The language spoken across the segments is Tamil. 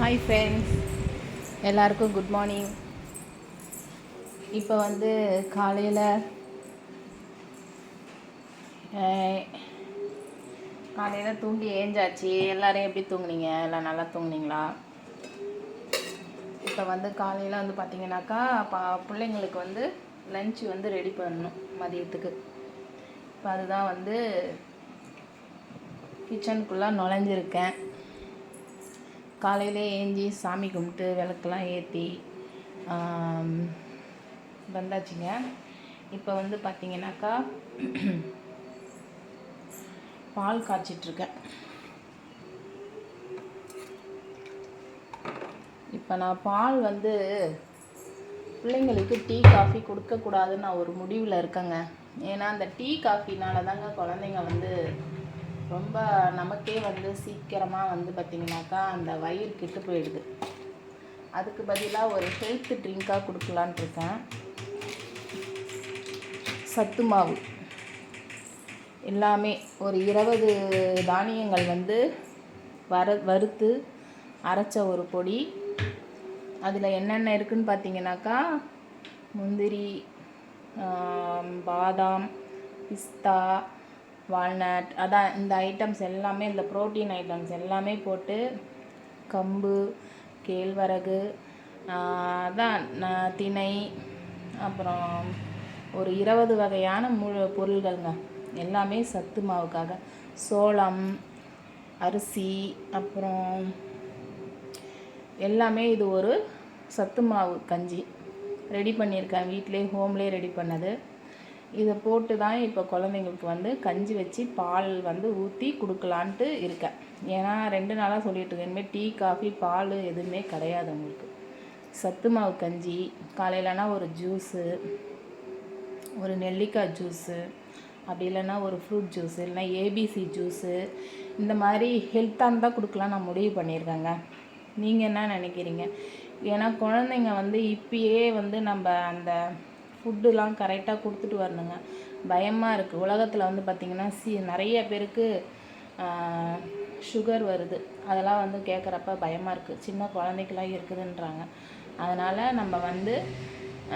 ஹாய் ஃப்ரெண்ட்ஸ் எல்லாருக்கும் குட் மார்னிங் இப்போ வந்து காலையில் காலையில் தூங்கி ஏஞ்சாச்சு. எல்லோரையும் எப்படி தூங்குனீங்க? எல்லாம் நல்லா தூங்குனீங்களா? இப்போ வந்து காலையில் வந்து பார்த்தீங்கன்னாக்கா பா பிள்ளைங்களுக்கு வந்து லஞ்ச் வந்து ரெடி பண்ணணும் மதியத்துக்கு. இப்போ அதுதான் வந்து கிச்சனுக்குள்ளே நுழைஞ்சிருக்கேன். காலையிலே ஏஞ்சி சாமி கும்பிட்டு விளக்கெல்லாம் ஏற்றி வந்தாச்சுங்க. இப்போ வந்து பார்த்தீங்கன்னாக்கா பால் காய்ச்சிட்ருக்கேன். இப்போ நான் பால் வந்து பிள்ளைங்களுக்கு டீ காஃபி கொடுக்கக்கூடாதுன்னு நான் ஒரு முடிவில் இருக்கேங்க. ஏன்னா அந்த டீ காஃபினால தாங்க குழந்தைங்க வந்து ரொம்ப நமக்கே வந்து சீக்கிரமாக வந்து பார்த்திங்கனாக்கா அந்த வயிறு கெட்டு போயிடுது. அதுக்கு பதிலாக ஒரு ஹெல்த் ட்ரிங்காக கொடுக்கலான்ட்டு இருக்கேன். சத்து மாவு. எல்லாமே ஒரு இருபது தானியங்கள் வந்து வர வறுத்து அரைச்ச ஒரு பொடி. அதில் என்னென்ன இருக்குதுன்னு பார்த்தீங்கன்னாக்கா முந்திரி பாதாம் பிஸ்தா வால்நட் அதான் இந்த ஐட்டம்ஸ் எல்லாமே இந்த ப்ரோட்டீன் ஐட்டம்ஸ் எல்லாமே போட்டு கம்பு கேழ்வரகு அதான் திணை அப்புறம் ஒரு இருபது வகையான முழு பொருள்கள்ங்க. எல்லாமே சத்து மாவுக்காக. சோளம் அரிசி அப்புறம் எல்லாமே இது ஒரு சத்து மாவு கஞ்சி. ரெடி பண்ணியிருக்கேன் வீட்டிலே ஹோம்லேயே ரெடி பண்ணது. இதை போட்டு தான் இப்போ குழந்தைங்களுக்கு வந்து கஞ்சி வச்சு பால் வந்து ஊற்றி கொடுக்கலான்ட்டு இருக்கேன். ஏன்னா ரெண்டு நாளாக சொல்லிட்டு இருக்கேன். இனிமேல் டீ காஃபி பால் எதுவுமே கிடையாது உங்களுக்கு. சத்து மாவு கஞ்சி காலையிலனா ஒரு ஜூஸு ஒரு நெல்லிக்காய் ஜூஸு அப்படி இல்லைன்னா ஒரு ஃப்ரூட் ஜூஸு இல்லைன்னா ஏபிசி ஜூஸு இந்த மாதிரி ஹெல்த்தாக தான் கொடுக்கலாம் நான் முடிவு பண்ணியிருக்கேங்க. நீங்கள் என்ன நினைக்கிறீங்க? ஏன்னா குழந்தைங்க வந்து இப்பயே வந்து நம்ம அந்த ஃபுட்டுலாம் கரெக்டாக கொடுத்துட்டு வரணுங்க. பயமாக இருக்குது உலகத்தில் வந்து பார்த்திங்கன்னா சி நிறைய பேருக்கு சுகர் வருது. அதெல்லாம் வந்து கேட்குறப்ப பயமாக இருக்குது சின்ன குழந்தைக்கெலாம் இருக்குதுன்றாங்க. அதனால் நம்ம வந்து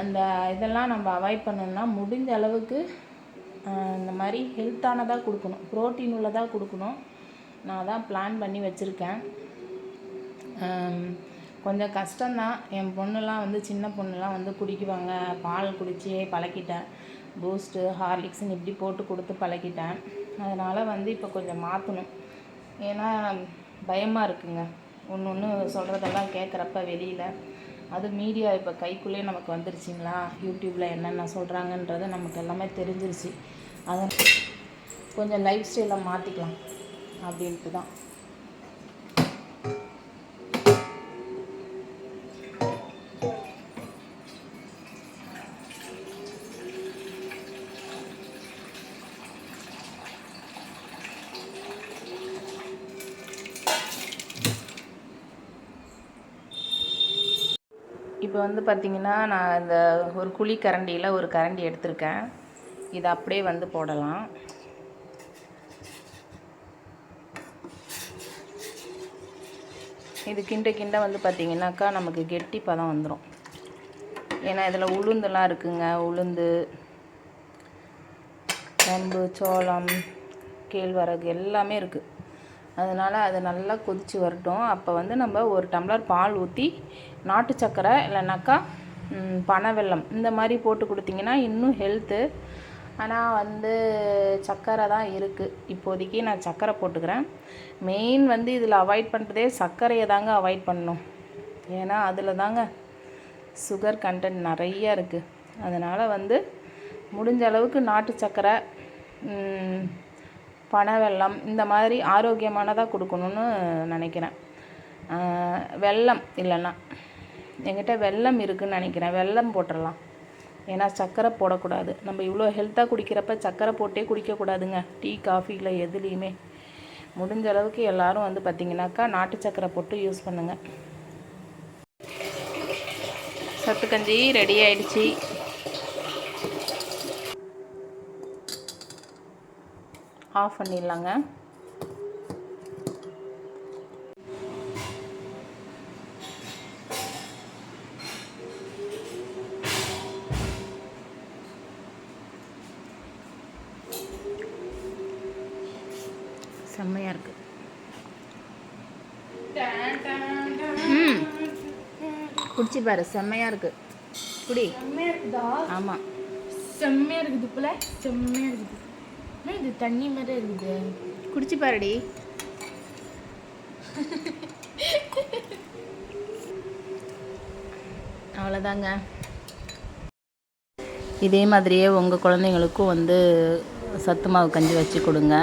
அந்த இதெல்லாம் நம்ம அவாய்ட் பண்ணணும்னா முடிஞ்ச அளவுக்கு இந்த மாதிரி ஹெல்த்தானதாக கொடுக்கணும். ப்ரோட்டீன் உள்ளதாக கொடுக்கணும். நான் தான் பிளான் பண்ணி வச்சுருக்கேன். கொஞ்சம் கஷ்டந்தான் என் பொண்ணுலாம் வந்து சின்ன பொண்ணுலாம் வந்து குடிக்குவாங்க. பால் குடிச்சே பழக்கிட்டேன். பூஸ்ட்டு ஹார்லிக்ஸ்னு இப்படி போட்டு கொடுத்து பழக்கிட்டேன். அதனால் வந்து இப்போ கொஞ்சம் மாற்றணும் ஏன்னா பயமாக இருக்குங்க. ஒன்று ஒன்று சொல்கிறதெல்லாம் கேட்குறப்ப வெளியில். அது மீடியா இப்போ கைக்குள்ளேயே நமக்கு வந்துருச்சுங்களா? யூடியூப்பில் என்னென்ன சொல்கிறாங்கன்றது நமக்கு எல்லாமே தெரிஞ்சிருச்சு. அதை கொஞ்சம் லைஃப் ஸ்டைலை மாற்றிக்கலாம் அப்படின்ட்டு தான் இப்போ வந்து பார்த்திங்கன்னா நான் இந்த ஒரு குழி கரண்டியில் ஒரு கரண்டி எடுத்திருக்கேன். இதை அப்படியே வந்து போடலாம். இது கிண்ட கிண்ட வந்து பார்த்திங்கனாக்கா நமக்கு கெட்டி பதம் வந்துடும் ஏன்னா இதில் உளுந்தெல்லாம் இருக்குங்க. உளுந்து கம்பு சோளம் கேழ்வரகு எல்லாமே இருக்குது அதனால் அது நல்லா கொதித்து வரட்டும். அப்போ வந்து நம்ம ஒரு டம்ளர் பால் ஊற்றி நாட்டு சக்கரை இல்லைனாக்கா பனை வெல்லம் இந்த மாதிரி போட்டு கொடுத்தீங்கன்னா இன்னும் ஹெல்த்து ஆனால் வந்து சக்கரை தான் இருக்குது இப்போதைக்கு நான் சக்கரை போட்டுக்கிறேன். மெயின் வந்து இதில் அவாய்ட் பண்ணுறதே சர்க்கரையை தாங்க அவாய்ட் பண்ணணும். ஏன்னா அதில் தாங்க சுகர் கண்டென்ட் நிறைய இருக்குது அதனால் வந்து முடிஞ்ச அளவுக்கு நாட்டு சக்கரை பனை வெல்லம் இந்த மாதிரி ஆரோக்கியமானதாக கொடுக்கணுன்னு நினைக்கிறேன். வெல்லம் இல்லைன்னா என்கிட்ட வெல்லம் இருக்குதுன்னு நினைக்கிறேன். வெல்லம் போட்டுடலாம் ஏன்னா சர்க்கரை போடக்கூடாது. நம்ம இவ்வளோ ஹெல்த்தாக குடிக்கிறப்ப சர்க்கரை போட்டே குடிக்கக்கூடாதுங்க. டீ காஃபியில் எதுலேயுமே. முடிஞ்ச அளவுக்கு எல்லோரும் வந்து பார்த்திங்கனாக்கா நாட்டு சர்க்கரை போட்டு யூஸ் பண்ணுங்கள் சத்துக்கஞ்சி ரெடி ஆயிடுச்சு. ஆஃப் பண்ணிடலாங்க. செம்மையாக இருக்குது ம். குடிச்சு பாரு செம்மையா இருக்கு. குடி. செம்மையாக இருக்குதா? ஆமாம் செம்மையாக இருக்குது போல செம்மையா இருக்குது. இது தண்ணி மாதிரி இருக்குது. குடிச்சு பாருடி. அவ்வளோதாங்க இதே மாதிரியே உங்கள் குழந்தைங்களுக்கும் வந்து சத்து மாவு கஞ்சி வச்சு கொடுங்க.